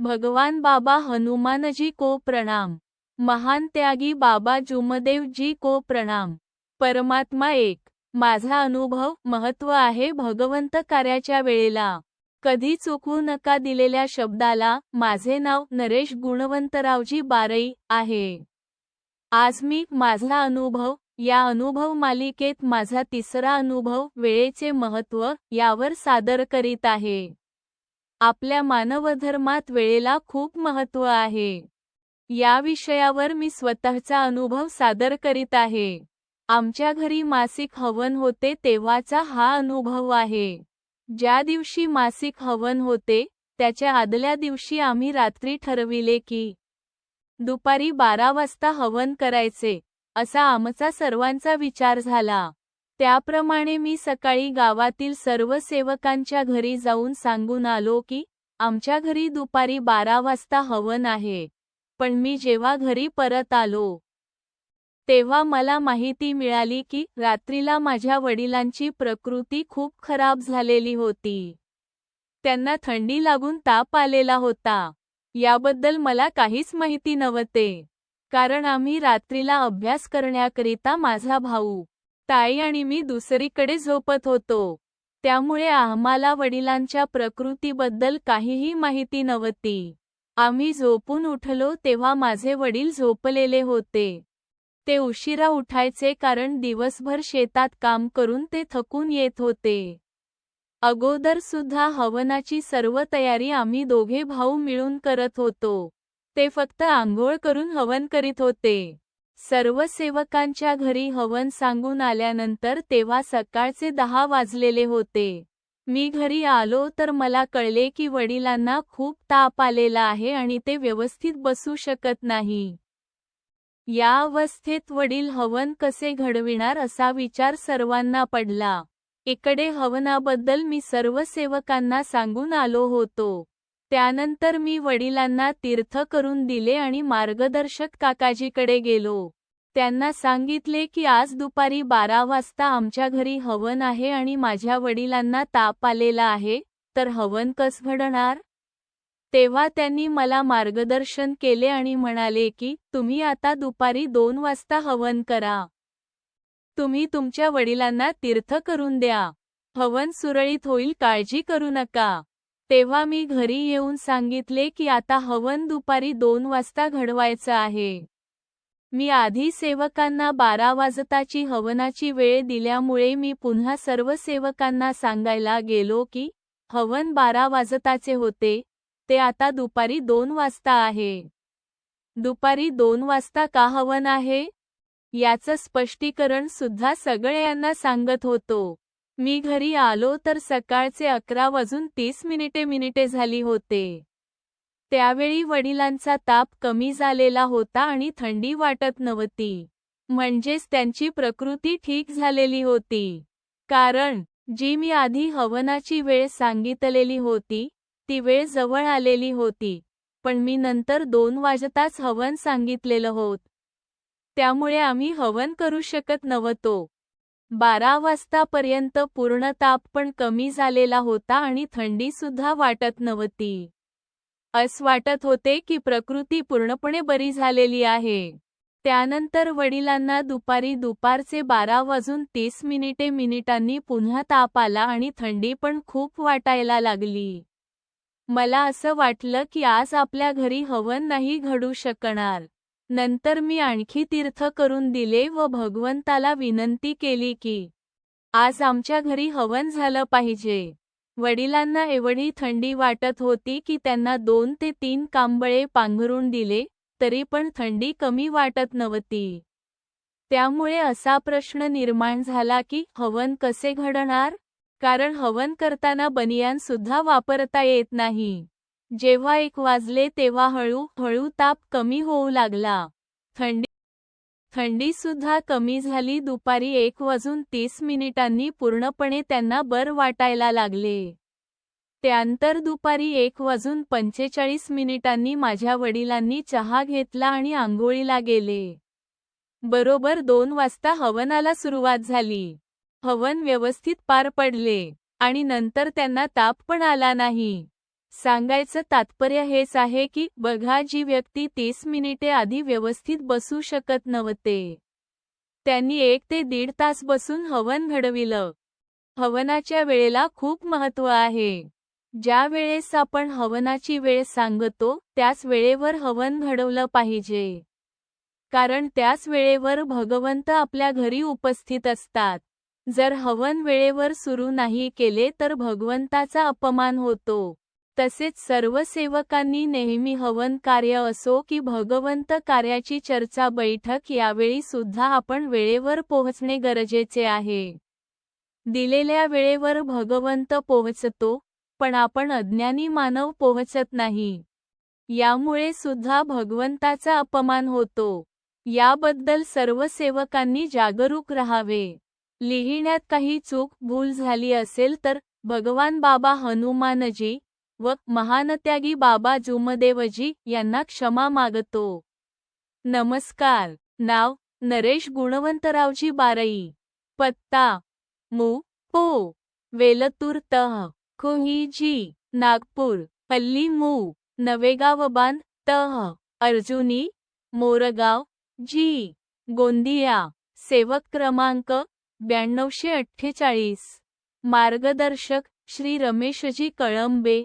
भगवान बाबा हनुमानजी को प्रणाम. महान त्यागी बाबा जुमदेव जी को प्रणाम. परमात्मा एक. माझा अनुभव महत्त्व आहे भगवंत कार्याच्या वेळेला. कधी चुकवू नका दिलेल्या शब्दाला माझे नाव नरेश गुणवंतरावजी बारई आहे. आज मी माझा अनुभव या अनुभव मालिकेत माझा तिसरा अनुभव वेळेचे महत्त्व यावर सादर करीत आहे. आपल्या मानवधर्मात वेळेला खूप महत्त्व आहे. या विषयावर मी स्वतःचा अनुभव सादर करीत आहे. आमच्या घरी मासिक हवन होते तेव्हाचा हा अनुभव आहे. ज्या दिवशी मासिक हवन होते त्याच्या आदल्या दिवशी आम्ही रात्री ठरविले की दुपारी बारा वाजता हवन करायचे असा आमचा सर्वांचा विचार झाला. त्याप्रमाणे मी सकाळी गावातील सर्व सेवकांच्या घरी जाऊन सांगून आलो की आमच्या घरी दुपारी बारा वाजता हवन आहे. पण मी जेव्हा घरी परत आलो तेव्हा मला माहिती मिळाली की रात्रीला माझ्या वडिलांची प्रकृती खूप खराब झालेली होती. त्यांना थंडी लागून ताप आलेला होता. याबद्दल मला काहीच माहिती नव्हते. कारण आम्ही रात्रीला अभ्यास करण्याकरिता माझा भाऊ ताई आणि मी दुसरीकडे झोपत होतो. त्यामुळे आम्हाला वडिलांच्या प्रकृतीबद्दल काहीही माहिती नव्हती. आम्ही झोपून उठलो तेव्हा माझे वडील झोपलेले होते. ते उशिरा उठायचे कारण दिवसभर शेतात काम करून ते थकून येत होते. अगोदर सुद्धा हवनाची सर्व तयारी आम्ही दोघे भाऊ मिळून करत होतो. ते फक्त आंघोळ करून हवन करीत होते. सर्व सेवकांच्या घरी हवन सांगून आल्यानंतर तेव्हा सकाळचे दहा वाजलेले होते. मी घरी आलो तर मला कळले की वडिलांना खूप ताप आलेला आहे आणि ते व्यवस्थित बसू शकत नाही. या अवस्थेत वडील हवन कसे घडविणार असा विचार सर्वांना पडला. इकडे हवनाबद्दल मी सर्व सेवकांना सांगून आलो होतो. त्यानंतर मी वडिलांना तीर्थ करून दिले आणि मार्गदर्शक काकाजीकडे गेलो. त्यांना सांगितले की आज दुपारी बारा वाजता आमच्या घरी हवन आहे आणि माझ्या वडिलांना ताप आलेला आहे तर हवन कस घडणार? तेव्हा त्यांनी मला मार्गदर्शन केले आणि म्हणाले की तुम्ही आता दुपारी दोन वाजता हवन करा. तुम्ही तुमच्या वडिलांना तीर्थ करून द्या. हवन सुरळीत होईल काळजी करू नका. तेव्हा मी घरी येऊन सांगितले की आता हवन दुपारी दोन वाजता घडवायचं आहे. मी आधी सेवकांना बारा वाजताची हवनाची वेळ दिल्यामुळे मी पुन्हा सर्व सेवकांना सांगायला गेलो की हवन बारा वाजताचे होते ते आता दुपारी दोन वाजता आहे. दुपारी दोन वाजता का हवन आहे? याचं स्पष्टीकरण सुद्धा सगळ्यांना सांगत होतो. मी घरी आलो तर सकाळचे अकरा वाजून तीस मिनिटे मिनिटे झाली होते. त्यावेळी वडिलांचा ताप कमी झालेला होता आणि थंडी वाटत नव्हती. म्हणजेच त्यांची प्रकृती ठीक झालेली होती. कारण जी मी आधी हवनाची वेळ सांगितलेली होती ती वेळ जवळ आलेली होती. पण मी नंतर दोन वाजताच हवन सांगितलेलं होत. त्यामुळे आम्ही हवन करू शकत नव्हतो. बारा वाजतापर्यंत पूर्ण ताप पण कमी झालेला होता आणि थंडी सुद्धा वाटत नव्हती. अस वाटत होते की प्रकृती पूर्णपणे बरी झालेली आहे. त्यानंतर वडिलांना दुपारी दुपारचे बारा वाजून तीस मिनिटे मिनिटांनी पुन्हा ताप आला आणि थंडी पण खूप वाटायला लागली. मला असं वाटलं की आज आपल्या घरी हवन नाही घडू शकणार. नंतर मी आणखी तीर्थ करून दिले व भगवंताला विनंती केली की आज आमच्या घरी हवन झालं पाहिजे. वडिलांना एवढी थंडी वाटत होती की त्यांना दोन ते तीन कांबळे पांघरून दिले तरी पण थंडी कमी वाटत नव्हती. त्यामुळे असा प्रश्न निर्माण झाला की हवन कसे घडणार? कारण हवन करताना बनियान सुद्धा वापरता येत नाही. जेव्हा एक वाजले तेव्हा हळू हळू ताप कमी होऊ लागला. थंडी थंडी सुद्धा कमी झाली. दुपारी एक वाजून तीस मिनिटांनी पूर्णपणे त्यांना बर वाटायला लागले. त्यानंतर दुपारी एक वाजून पंचेचाळीस मिनिटांनी माझ्या वडिलांनी चहा घेतला आणि आंघोळीला गेले. बरोबर दोन वाजता हवनाला सुरुवात झाली. हवन व्यवस्थित पार पडले आणि नंतर त्यांना ताप पण आला नाही. सांगायचं तात्पर्य हेच आहे की बघा जी व्यक्ती तीस मिनिटे आधी व्यवस्थित बसू शकत नव्हते. त्यांनी एक ते दीड तास बसून हवन घडविलं. हवनाच्या वेळेला खूप महत्त्व आहे. ज्या वेळेस आपण हवनाची वेळ सांगतो त्याच वेळेवर हवन घडवलं पाहिजे. कारण त्याच वेळेवर भगवंत आपल्या घरी उपस्थित असतात. जर हवन वेळेवर सुरू नाही केले तर भगवंताचा अपमान होतो. तसेच सर्व सेवकांनी नेहमी हवन कार्य असो की भगवंत कार्याची चर्चा बैठक यावेळी सुद्धा आपण वेळेवर पोहोचणे गरजेचे आहे. दिलेल्या वेळेवर भगवंत पोहोचतो पण आपण अज्ञानी मानव पोहोचत नाही. यामुळे सुद्धा भगवंताचा अपमान होतो. याबद्दल सर्व सेवकांनी जागरूक राहावे. लिहिण्यात काही चूक भूल झाली असेल तर भगवान बाबा हनुमानजी व महानत्यागी बाबा जुमदेवजी यांना क्षमा मागतो. नमस्कार. नाव नरेश गुणवंतरावजी बारई. पत्ता. मु. पो. वेलतूर तह कोहीजी नागपूर. पल्ली मू. नवेगाव बाँध तह अर्जुनी. मोरगाव. जी. गोंदिया. सेवक क्रमांक ब्याण्णवशे अठ्ठेचाळीस. मार्गदर्शक श्री रमेशजी कळंबे.